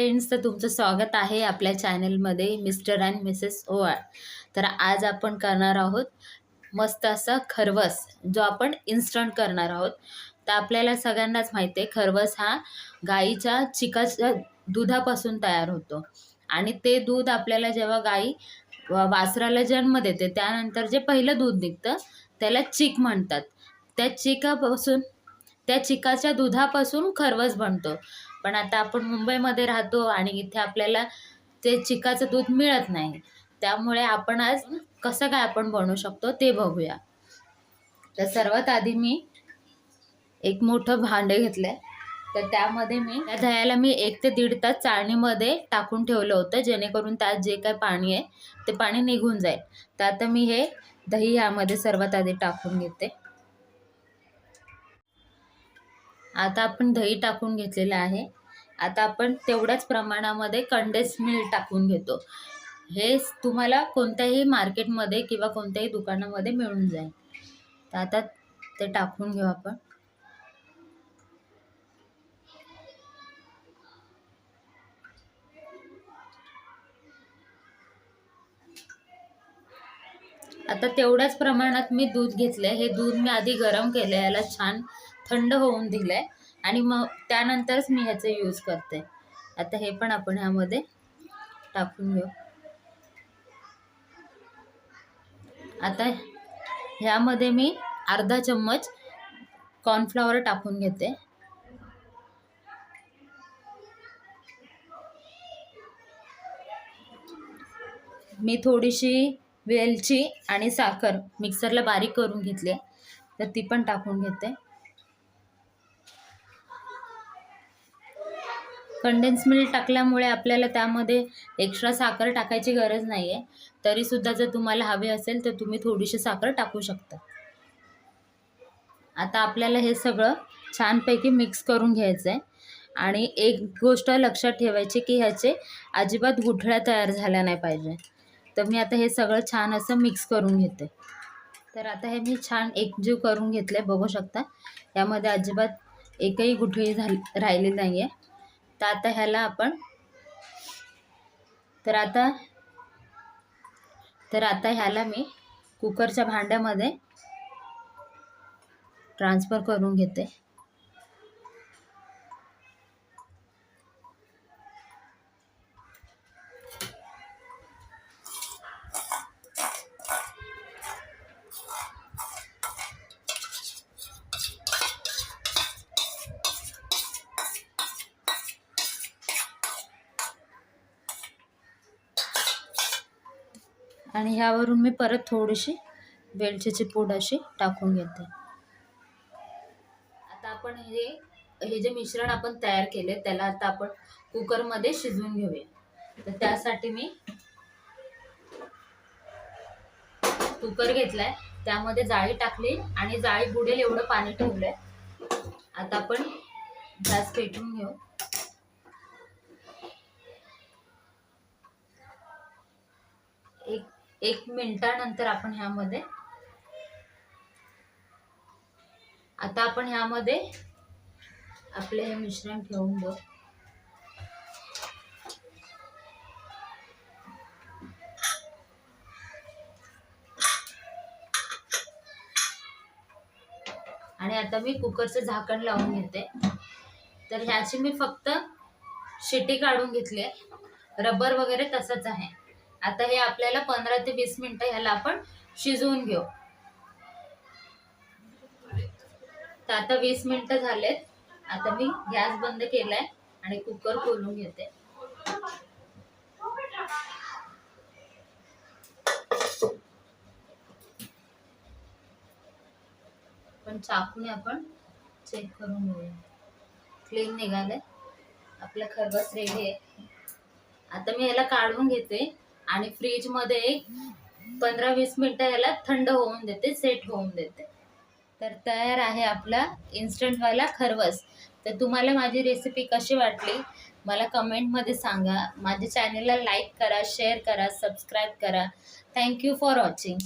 Friends तर तुमचं स्वागत आहे आपल्या चॅनलमध्ये मिस्टर अँड मिसेस ओवाळ तर आज आपण करणार आहोत मस्त असा खरवस जो आपण इन्स्टंट करणार आहोत. तर आपल्याला सगळ्यांनाच माहिती आहे खरवस हा गाईच्या चिकाच्या दुधापासून तयार होतो. आणि ते दूध आपल्याला जेव्हा गाई वासराला जन्म देते त्यानंतर जे पहिलं दूध निघतं त्याला चिक म्हणतात. त्या चिकापासून त्या चिकाच्या दुधापासून खरवस बनतो. पण आता आपण मुंबईमध्ये राहतो आणि इथे आपल्याला ते चिकाचं दूध मिळत नाही. त्यामुळे आपण आज कसं काय आपण बनवू शकतो ते बघूया. तर सर्वात आधी मी एक मोठं भांडे घेतलं आहे तर त्यामध्ये मी त्या दह्याला मी एक ते दीड तास चाळणीमध्ये टाकून ठेवलं होतं जेणेकरून त्यात जे काय पाणी आहे ते पाणी निघून जाईल. तर आता मी हे दही ह्यामध्ये सर्वात आधी टाकून घेते. आता आपण दही टाकून घेतलेलं आहे. आता आपण तेवढ्याच प्रमाणामध्ये कंडेन्स मिल्क टाकून घेतो. हे तुम्हाला कोणत्याही मार्केटमध्ये किंवा कोणत्याही दुकानामध्ये मिळून जाईल. तर आता ते टाकून घेऊ आपण. आता तेवढ्याच प्रमाणात मी दूध घेतलं हे दूध मी आधी गरम केलं याला छान थंड होऊन दिलं आहे आणि मग त्यानंतरच मी ह्याचं यूज करते. आता हे पण आपण ह्यामध्ये टाकून घेऊ. आता ह्यामध्ये मी अर्धा चम्मच कॉर्नफ्लॉवर टाकून घेते. मी थोडीशी वेलची आणि साखर मिक्सरला बारीक करून घेतली आहे. तर ती पण टाकून घेते. कंडेन्स मिल्क टाकल्यामुळे आपल्याला त्यामध्ये एक्स्ट्रा साखर टाकायची गरज नाही आहे तरीसुद्धा जर तुम्हाला हवे असेल तर तुम्ही थोडीशी साखर टाकू शकता. आता आपल्याला हे सगळं छानपैकी मिक्स करून घ्यायचं आहे आणि एक गोष्ट लक्षात ठेवायची की ह्याचे अजिबात गुठळ्या तयार झाल्या नाही पाहिजे. तर मी आता हे सगळं छान असं मिक्स करून घेते. तर आता हे मी छान एकजीव करून घेतलं आहे बघू शकता. यामध्ये अजिबात एकही गुठळी झाली राहिली नाही आहे तर आता ह्याला आपण तर आता तर आता ह्याला मी कुकरच्या भांड्यामध्ये ट्रान्सफर करून घेते. आणि ह्यावरून मी परत थोडीशी वेलचीची पूड अशी टाकून घेते. आता आपण हे हे जे मिश्रण आपण तयार केले त्याला आता आपण कुकरमध्ये शिजवून घेऊया. तर त्यासाठी मी कुकर घेतलाय. त्यामध्ये जाळी टाकली आणि जाळी बुडेल एवढं पाणी ठेवलंय. आता आपण गॅस पेटून घेऊ. एक मिनटानंतर आपण ह्यामध्ये आता आपण ह्यामध्ये आपले हे मिश्रण ठेवून घेऊ आणि आता मी कुकरचं झाकण लावून घेते. तर ह्याची मी फक्त शिटी काढून घेतली आहे. रबर वगैरे तसंच आहे. आता हे आपल्याला पंधरा ते वीस मिनिटं ह्याला आपण शिजवून घेऊ. तर आता वीस मिनिटं झालेत. आता मी गॅस बंद केलाय आणि कुकर खोलून घेते. पण चाकूने आपण चेक करून घेऊया. क्लीन निघालंय. आपलं खरबस रेडी आहे. आता मी याला काढून घेते. आणि फ्रीजमध्ये मध्ये पंधरा वीस मिनिटं याला थंड होऊन देते सेट होऊन देते. तर तयार आहे आपला इन्स्टंटवाला खरवस. तर तुम्हाला माझी रेसिपी कशी वाटली मला कमेंटमध्ये सांगा. माझ्या चॅनेलला लाईक करा शेअर करा सबस्क्राईब करा. Thank you for watching